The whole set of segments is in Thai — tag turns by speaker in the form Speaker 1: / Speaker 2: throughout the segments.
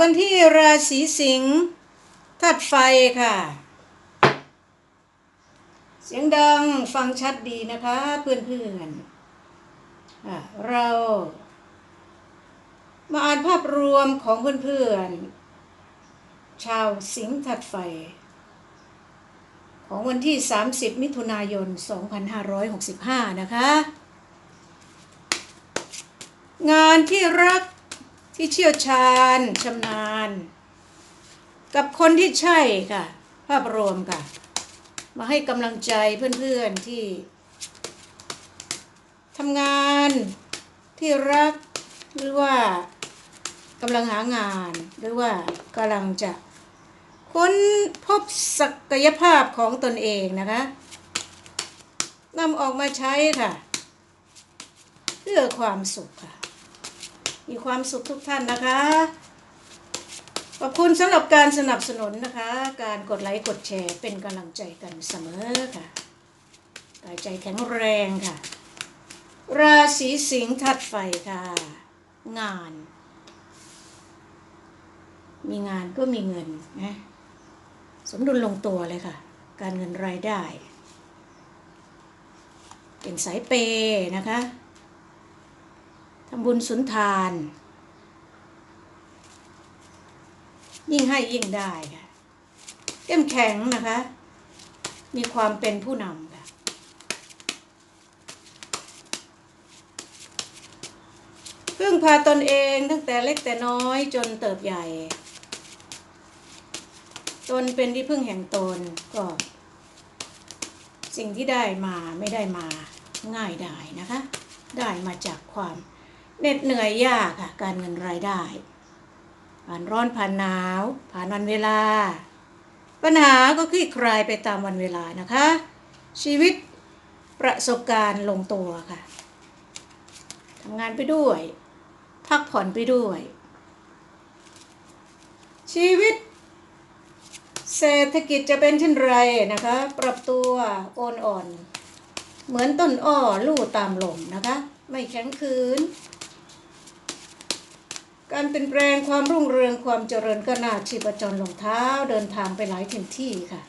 Speaker 1: กันที่ราศีสิงห์ธาตุไฟค่ะ เสียงดังฟังชัดดีนะคะเพื่อนๆอะเรามาอ่านภาพรวมของเพื่อนๆชาวสิงห์ธาตุไฟ ของวันที่ 30 มิถุนายน 2565 นะคะ งานที่รัก ที่เชี่ยวชาญชำนาญ กับคนที่ใช่ค่ะ ภาพรวมค่ะ มาให้กำลังใจเพื่อนๆที่ทำงานที่รักหรือว่ากำลังหางาน หรือว่ากำลังจะค้นพบศักยภาพของตนเองนะคะนำออกมาใช้ค่ะ เพื่อความสุขค่ะ มีความสุขทุกท่านนะคะ ขอบคุณสำหรับการสนับสนุนนะคะ การกดไลค์กดแชร์เป็นกำลังใจกันเสมอค่ะกายใจแข็งแรงค่ะ ราศีสิงห์ทัดไฟค่ะ งาน มีงานก็มีเงินนะสมดุลลงตัวเลยค่ะ การเงินรายได้ เป็นสายเปย์นะคะ ทำบุญสุนทาน ยิ่งให้ยิ่งได้ค่ะเข้มแข็งนะคะ มีความเป็นผู้นำค่ะพึ่งพาตนเองตั้งแต่เล็กแต่น้อยจนเติบใหญ่ ตนเป็นที่พึ่งแห่งตนก็สิ่งที่ได้มาไม่ได้มาง่ายได้นะคะ ได้มาจากความ เหน็ดเหนื่อยยากค่ะการเงินรายได้ ผ่านร้อนผ่านหนาว ผ่านวันเวลา ปัญหาก็คลี่คลายไปตามวันเวลานะคะ ชีวิตประสบการณ์ลงตัวค่ะทำงานไปด้วย พักผ่อนไปด้วย ชีวิต เศรษฐกิจจะเป็นเช่นไรนะคะ ปรับตัวโอนอ่อน เหมือนต้นอ้อลู่ตามลมนะคะ ไม่แข็งขืน การเปลี่ยนแปลงความรุ่งเรืองความเจริญก็น่าชีพจรลงเท้าเดินทางไปหลายถิ่นที่ค่ะ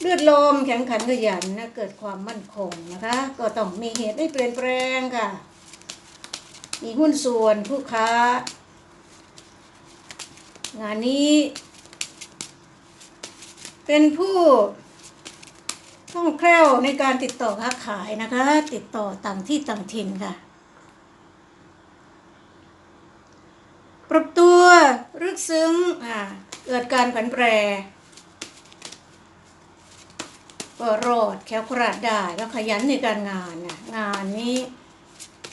Speaker 1: เลือดลมแข็งขันขยันนะเกิดความมั่นคงนะคะ ก็ต้องมีเหตุให้เปลี่ยนแปลงค่ะ มีหุ้นส่วนผู้ค้า งานนี้ เป็นผู้คล่องแคล่วในการติดต่อค้าขายนะคะ ติดต่อต่างที่ต่างถิ่นค่ะ ปรับตัวรึกซึ้งอ่าเกิดการผันแปรก็รอดแคล้วคลาดได้แล้วขยันในการงานนะงานนี้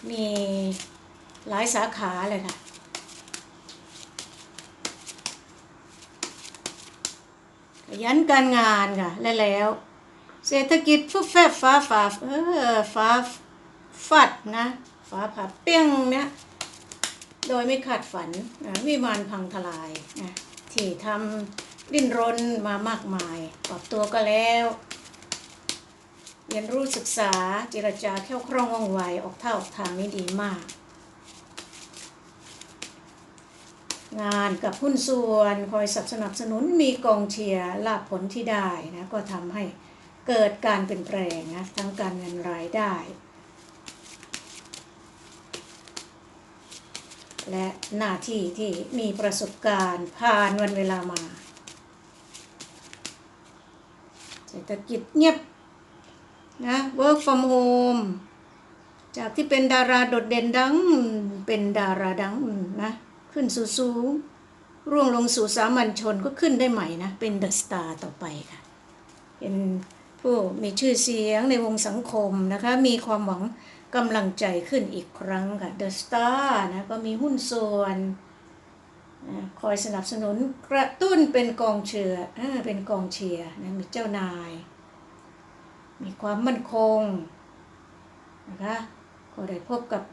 Speaker 1: มีหลายสาขาเลยค่ะขยันการงานค่ะและแล้ว เศรษฐกิจฟุบแฟบฟ้าฝาเออฟ้าฟัดนะฟ้าผ่าเปี้ยงเนี่ย โดยไม่ขาดฝันวิมานพังทลายที่ทำดิ้นรนมามากมาย ปรับตัวก็แล้ว เรียนรู้ศึกษาเจรจาแค่คล่องว่องไวออกเท่าออกทางนี้ดีมาก งานกับหุ้นส่วนคอยสนับสนุนมีกองเชียร์ลาบผลที่ได้นะก็ทำให้เกิดการเปลี่ยนแปลงนะทั้งการเงินรายได้ และหน้าที่ที่มีประสบการณ์ผ่านวันเวลามา เศรษฐกิจเงียบนะ work from home จากที่เป็นดาราโดดเด่นดังเป็นดาราดังนะ ขึ้นสู่สูงร่วงลงสู่สามัญชนก็ขึ้นได้ใหม่นะ เป็นเดอะสตาร์ต่อไปค่ะ เป็นผู้มีชื่อเสียงในวงสังคมนะคะ มีความหวัง กำลังใจขึ้นอีกครั้งค่ะเดอะสตาร์นะก็มีหุ้นส่วนคอยสนับสนุนกระตุ้นเป็นกองเชียร์อ่าเป็นกองเชียร์นะมีเจ้านาย มีความมั่นคงนะคะก็ได้พบกับ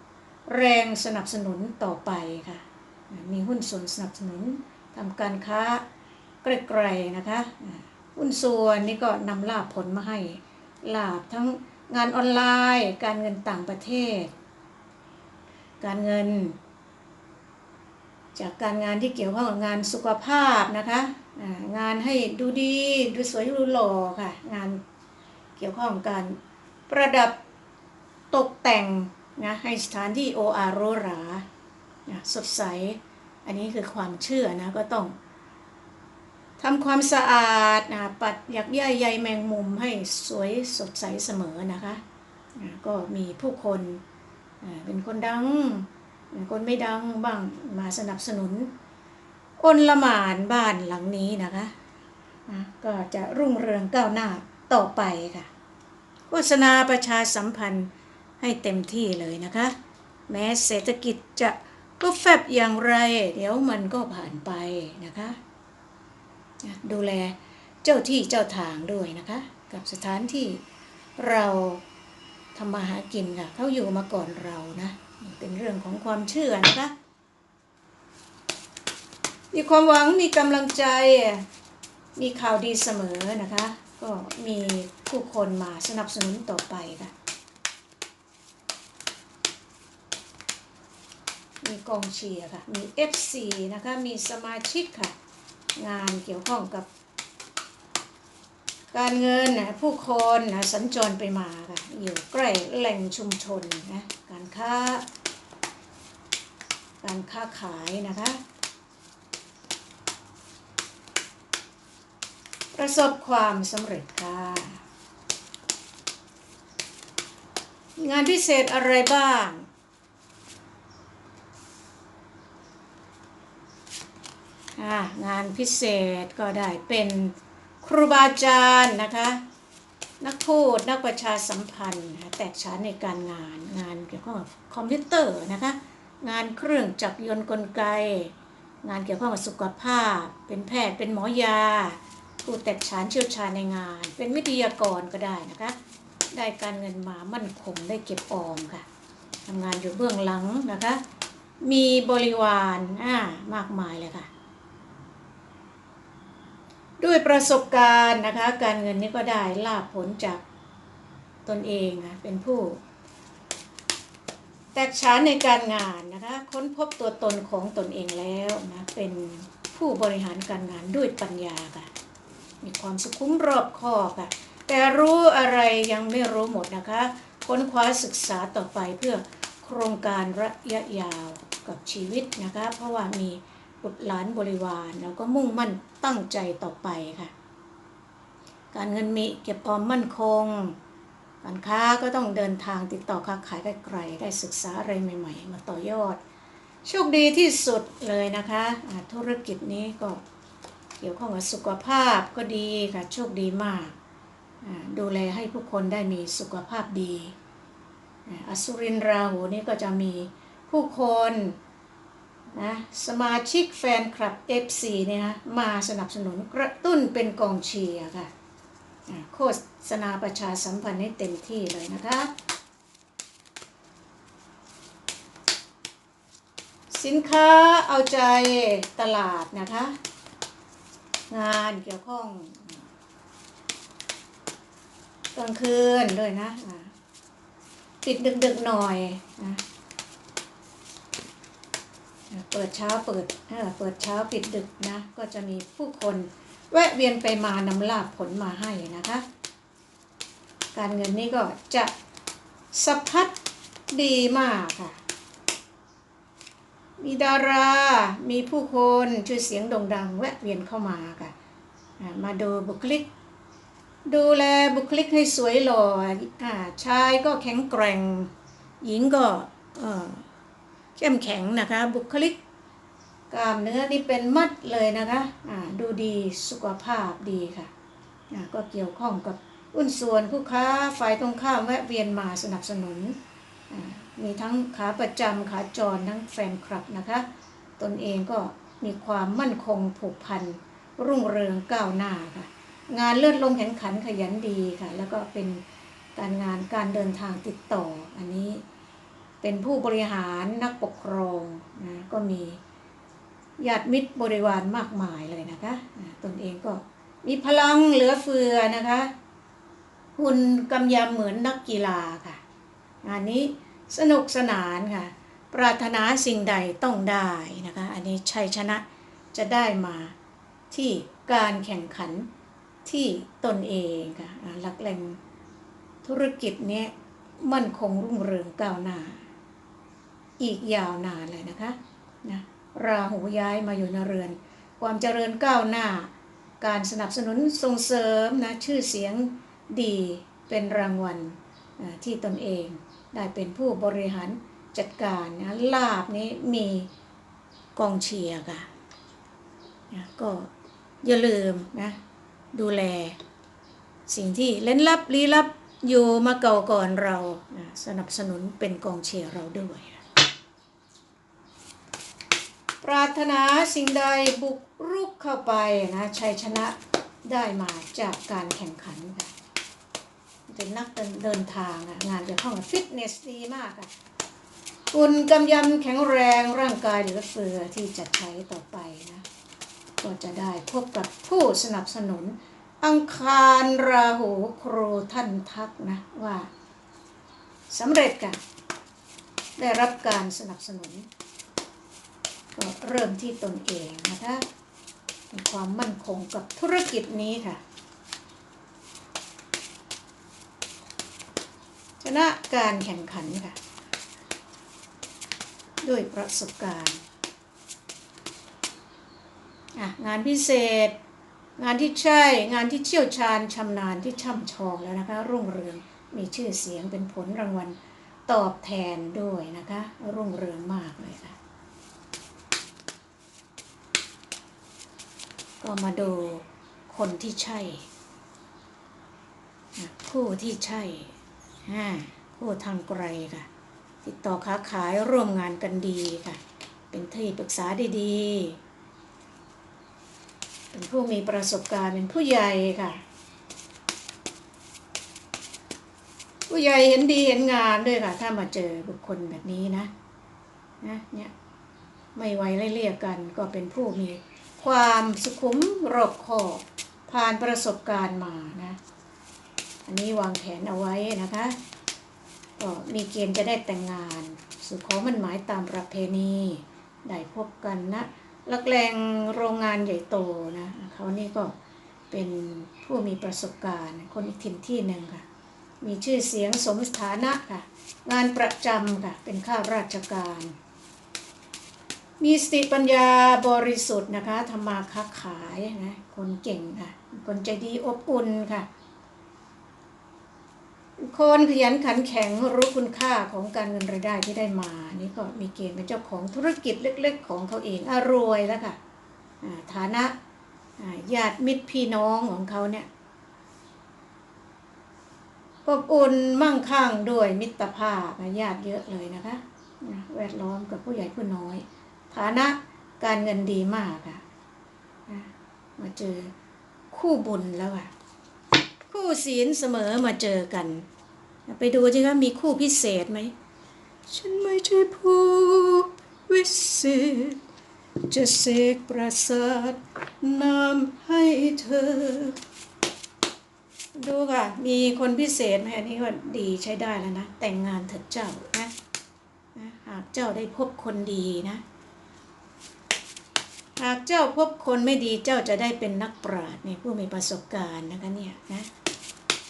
Speaker 1: แรงสนับสนุนต่อไปค่ะ มีหุ้นส่วนสนับสนุนทำการค้าไกลๆนะคะ หุ้นส่วนนี่ก็นำลาบผลมาให้ลาบทั้ง งานออนไลน์ การเงินต่างประเทศ การเงิน จากการงานที่เกี่ยวข้องกับงานสุขภาพนะคะงานให้ดูดีดูสวยดูหล่อค่ะ งานเกี่ยวข้องกับการประดับตกแต่งนะให้สถานที่โออาโรรานะสดใส อันนี้คือความเชื่อนะก็ต้อง ทำความสะอาดนะปัดหยักใยใยแมงมุมให้สวยสดใสเสมอนะคะก็มีผู้คนเป็นคนดัง คนไม่ดังบ้างมาสนับสนุนอนละหมานบ้านหลังนี้นะคะก็จะรุ่งเรืองก้าวหน้าต่อไปค่ะ โฆษณาประชาสัมพันธ์ให้เต็มที่เลยนะคะ แม้เศรษฐกิจจะก็แฟบอย่างไร เดี๋ยวมันก็ผ่านไปนะคะ ดูแลเจ้าที่เจ้าทางด้วยนะคะ กับสถานที่เราทำมาหากินค่ะเขาอยู่มาก่อนเรานะ เป็นเรื่องของความเชื่อนะคะ มีความหวังมีกำลังใจ มีข่าวดีเสมอนะคะ ก็มีผู้คนมาสนับสนุนต่อไปค่ะมีกองเชียร์ค่ะ มี FC นะคะ มีสมาชิกค่ะ งานเกี่ยวข้องกับ การเงินนะผู้คนนะสัญจรไปมาค่ะอยู่ใกล้แหล่งชุมชนนะการค้า การค้าขายนะคะ ประสบความสำเร็จค่ะงานพิเศษอะไรบ้าง อ่า งานพิเศษก็ได้เป็นครูบาอาจารย์นะคะ นักพูดนักประชาสัมพันธ์แตกฉานในการงานงานเกี่ยวข้องกับคอมพิวเตอร์นะคะ งานเครื่องจักรยนต์กลไก งานเกี่ยวข้องกับสุขภาพ เป็นแพทย์เป็นหมอยา ผู้แตกฉานเชี่ยวชาญในงาน เป็นวิทยากรก็ได้นะคะ ได้การเงินมามั่นคงได้เก็บออมค่ะทำงานอยู่เบื้องหลังนะคะ มีบริวารอ่ามากมายเลยค่ะ ด้วยประสบการณ์นะคะ การเงินนี้ก็ได้ลาบผลจากตนเองนะเป็นผู้ แตกฉานในการงานนะคะ ค้นพบตัวตนของตนเองแล้วนะเป็นผู้บริหารการงานด้วยปัญญาค่ะ มีความสุขุมรอบคอบค่ะ แต่รู้อะไรยังไม่รู้หมดนะคะ ค้นคว้าศึกษาต่อไปเพื่อโครงการระยะยาวกับชีวิตนะคะ เพราะว่ามีบุตรหลานบริวารแล้วก็มุ่งมั่น ตั้งใจต่อไปค่ะ การเงินมีเก็บออมมั่นคง การค้าก็ต้องเดินทางติดต่อค้าขายไกลๆได้ศึกษาอะไรใหม่ ๆ มาต่อยอด โชคดีที่สุดเลยนะคะอ่าธุรกิจนี้ก็เกี่ยวข้องกับสุขภาพก็ดีค่ะโชคดีมาก ดูแลให้ผู้คนได้มีสุขภาพดีอสุรินทร์ราหูนี่ก็จะมีผู้คน นะสมาชิกแฟนคลับ FC เนี่ยนะมาสนับสนุนกระตุ้นเป็นกองเชียร์ค่ะโฆษณาประชาสัมพันธ์ให้เต็มที่เลยนะคะ สินค้าเอาใจตลาดนะคะ งานเกี่ยวข้องกลางคืนด้วยนะ ปิดดึกๆหน่อยนะ เปิดเช้าเปิดเออเปิดเช้าปิดดึกนะ ก็จะมีผู้คนแวะเวียนไปมานำลาบผลมาให้นะคะ การเงินนี่ก็จะสะพัดดีมากค่ะ มีดารา มีผู้คนชื่อเสียงโด่งดังแวะเวียนเข้ามาค่ะ มาดูบุคลิก ดูแลบุคลิกให้สวยหล่ออ่าชายก็แข็งแกร่ง หญิงก็ เข้มแข็งนะคะ บุคลิกกล้ามเนื้อนี่เป็นมัดเลยนะคะอ่าดูดีสุขภาพดีค่ะก็เกี่ยวข้องกับอุ้นส่วนผู้ค้าฝ่ายตรงข้ามแวะเวียนมาสนับสนุน มีทั้งขาประจำขาจรทั้งแฟนคลับนะคะ ตนเองก็มีความมั่นคงผูกพัน รุ่งเรืองก้าวหน้าค่ะ งานเลื่อนลงแข่งขันขยันดีค่ะ แล้วก็เป็นการงานการเดินทางติดต่ออันนี้ เป็นผู้บริหารนักปกครองนะก็มีญาติมิตรบริวารมากมายเลยนะคะตนเองก็มีพลังเหลือเฟือนะคะหุ่นกำยำเหมือนนักกีฬาค่ะ งานนี้สนุกสนานค่ะ ปรารถนาสิ่งใดต้องได้นะคะ อันนี้ชัยชนะจะได้มาที่การแข่งขันที่ตนเองค่ะหลักแหล่งธุรกิจนี้มั่นคงรุ่งเรืองก้าวหน้า อีกยาวนานเลยนะคะนะราหูย้ายมาอยู่ในเรือน ความเจริญก้าวหน้า การสนับสนุนส่งเสริมนะชื่อเสียงดีเป็นรางวัลที่ตนเองได้เป็นผู้บริหารจัดการนะลาบนี้มีกองเชียร์ค่ะนะก็อย่าลืมนะดูแลสิ่งที่เล่นลับลี้ลับอยู่มาเก่าก่อนเรานะสนับสนุนเป็นกองเชียร์เราด้วย ปรารถนาสิ่งใดบุกรุกเข้าไปนะชัยชนะได้มาจากการแข่งขันค่ะเป็นนักเดินทางอะงานเกี่ยวข้องกับฟิตเนสดีมากอะคุณกำยำแข็งแรงร่างกายเหลือเฟือที่จะใช้ต่อไปนะก็จะได้พบกับผู้สนับสนุน อังคารราหูครูท่านทักนะว่าสำเร็จกันได้รับการสนับสนุน ก็เริ่มที่ตนเองนะคะมีความมั่นคงกับธุรกิจนี้ค่ะ ชนะการแข่งขันค่ะ ด้วยประสบการณ์อะงานพิเศษ งานที่ใช่ งานที่เชี่ยวชาญชำนาญที่ช่ำชองแล้วนะคะ รุ่งเรืองมีชื่อเสียงเป็นผลรางวัลตอบแทนด้วยนะคะ รุ่งเรืองมากเลยค่ะ ก็มาดูคนที่ใช่ ผู้ที่ใช่ผู้ทางไกลค่ะ ติดต่อค้าขายร่วมงานกันดีค่ะ เป็นที่ปรึกษาดีๆ เป็นผู้มีประสบการณ์เป็นผู้ใหญ่ค่ะ ผู้ใหญ่เห็นดีเห็นงามด้วยค่ะ ถ้ามาเจอบุคคลแบบนี้นะนะเนี่ยไม่ไว้ไล่เรียกกันก็เป็นผู้มี ความสุขุมรอบคอบผ่านประสบการณ์มานะ อันนี้วางแผนเอาไว้นะคะก็มีเกณฑ์จะได้แต่งงานสู่ขอมันหมายตามประเพณี ได้พบกันนะลักแรงโรงงานใหญ่โตนะเขานี่ก็เป็นผู้มีประสบการณ์ คนอีกถิ่นที่หนึ่งค่ะ มีชื่อเสียงสมฐานะค่ะ งานประจำค่ะ เป็นข้าราชการ มีสติปัญญาบริสุทธิ์นะคะทำมาค้าขายนะคนเก่งค่ะ คนใจดีอบอุ่นค่ะ คนขยันขันแข็งรู้คุณค่าของการเงินรายได้ที่ได้มา นี่ก็มีเกณฑ์เป็นเจ้าของธุรกิจเล็ก ๆ ของเขาเองอรวยแล้วค่ะฐานะญาติมิตรพี่น้องของเขาเนี่ยอบอุ่นมั่งคั่งด้วยมิตรภาพญาติเยอะเลยนะคะแวดล้อมกับผู้ใหญ่ผู้น้อย ฐานะการเงินดีมากค่ะมาเจอคู่บุญแล้วอะคู่ศีลเสมอมาเจอกัน ไปดูสิคะมีคู่พิเศษไหม ฉันไม่ใช่ผู้วิเศษ จะเสกประสาทนามให้เธอ ดูค่ะ มีคนพิเศษไหมอันนี้ก็ดีใช้ได้แล้วนะ แต่งงานเถิดเจ้านะหากเจ้าได้พบคนดีนะ หากเจ้าพบคนไม่ดีเจ้าจะได้เป็นนักปราชญ์เนี่ยผู้มีประสบการณ์นะคะเนี่ยนะ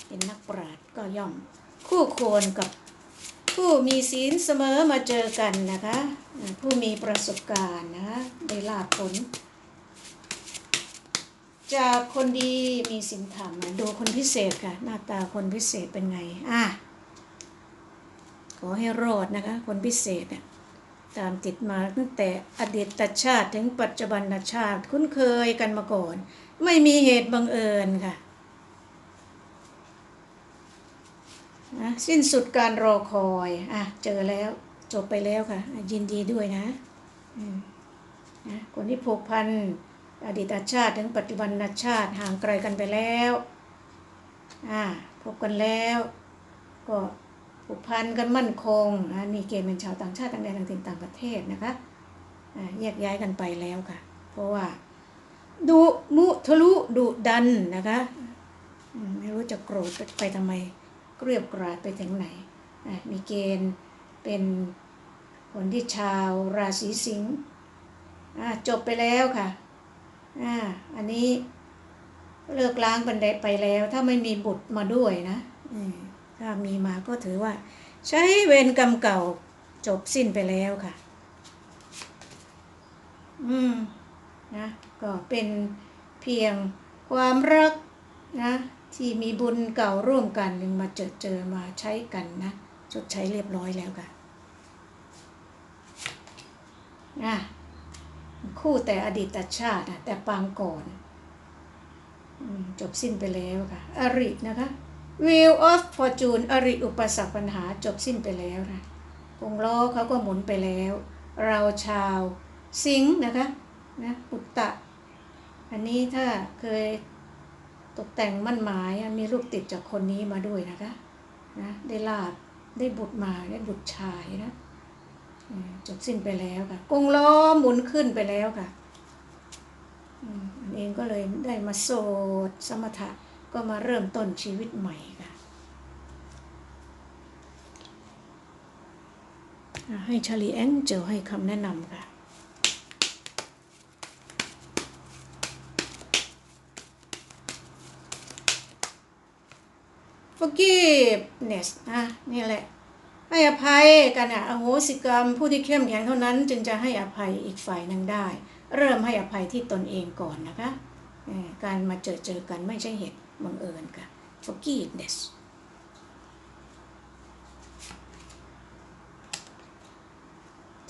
Speaker 1: เป็นนักปราชญ์ก็ย่อม คู่ควรกับผู้มีศีลเสมอมาเจอกันนะคะ ผู้มีประสบการณ์นะคะได้ลาบผล จากคนดีมีศีลธรรมดูคนพิเศษค่ะ หน้าตาคนพิเศษเป็นไงอะขอให้รอดนะคะ คนพิเศษเนี่ย ตามติดมาตั้งแต่อดีตชาติถึงปัจจุบันชาติคุ้นเคยกันมาก่อน ไม่มีเหตุบังเอิญค่ะนะสิ้นสุดการรอคอยอะเจอแล้วจบไปแล้วค่ะ ยินดีด้วยนะนะคนที่ผูกพันอดีตชาติถึงปัจจุบันชาติห่างไกลกันไปแล้วอ่าพบกันแล้วก็ ผูกพันกันมั่นคงอ่านี่เกณฑ์เป็นชาวต่างชาติต่างแดนต่างถิ่นต่างประเทศนะคะอ่าแยกย้ายกันไปแล้วค่ะ เพราะว่าดุมุทะลุดุดันนะคะไม่รู้จะโกรธไปทำไมเกลียบกราดไปถึงไหนอะมีเกณฑ์เป็นคนที่ชาวราศีสิงห์อะจบไปแล้วค่ะอ่าอันนี้เลิกล้างบันไดไปแล้วถ้าไม่มีบุตรมาด้วยนะอื ถ้ามีมาก็ถือว่า ใช้เวรกรรมเก่าจบสิ้นไปแล้วค่ะ อืม นะ ก็เป็นเพียงความรักนะ ที่มีบุญเก่าร่วมกันหนึ่งมาเจอเจอมาใช้กันนะจดใช้เรียบร้อยแล้วค่ะนะคู่แต่อดีตชาตินะแต่ปางก่อน จบสิ้นไปแล้วค่ะ อรินะคะ Wheel of Fortune อริอุปสรรคปัญหาจบสิ้นไปแล้วนะวงล้อเขาก็หมุนไปแล้ว เราชาวสิงนะคะนะอุตตะ อันนี้ถ้าเคยตกแต่งมั่นหมายมีลูกติดจากคนนี้มาด้วยนะคะนะได้ลาบได้บุตรมาได้บุตรชายนะจบสิ้นไปแล้วค่ะกงล้อหมุนขึ้นไปแล้วค่ะอันเองก็เลยได้มาโสดสมถะ ก็มาเริ่มต้นชีวิตใหม่ค่ะให้ชาลีแองเจลให้คำแนะนำค่ะ forgiveness นะนี่แหละ ให้อภัยกันอะอโหสิกรรมผู้ที่เข้มแข็งเท่านั้น จึงจะให้อภัยอีกฝ่ายนึ่งได้ เริ่มให้อภัยที่ตนเองก่อนนะคะ การมาเจอเจอกันไม่ใช่เหตุ บังเอิญค่ะ forgiveness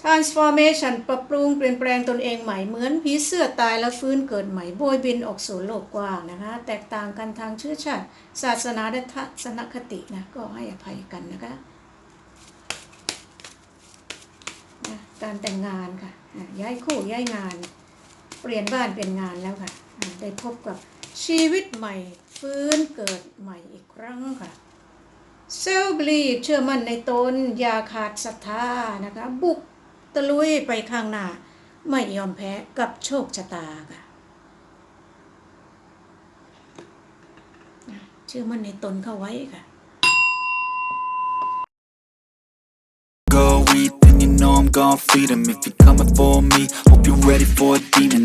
Speaker 1: transformation ปรับปรุงเปลี่ยนแปลงตนเองใหม่เหมือนผีเสื้อตายแล้วฟื้นเกิดใหม่โบยบินออกสู่โลกกว้างนะคะ แตกต่างกันทางเชื้อชาติ ศาสนาและทัศนคตินะ ก็ให้อภัยกันนะคะนะการแต่งงานค่ะอะย้ายคู่ย้ายงาน เปลี่ยนบ้านเป็นงานแล้วค่ะอะได้พบกับชีวิตใหม่ ฟื้นเกิดใหม่อีกครั้งค่ะเซลบลีเชื่อมั่นในตน อย่าขาดศรัทธานะคะ บุกตะลุยไปข้างหน้า ไม่ยอมแพ้กับโชคชะตาค่ะ เชื่อมั่นในตนเข้าไว้ค่ะ
Speaker 2: Go eat, then you know I'm gon' feed 'em If you're coming for me, hope you're ready for a demon.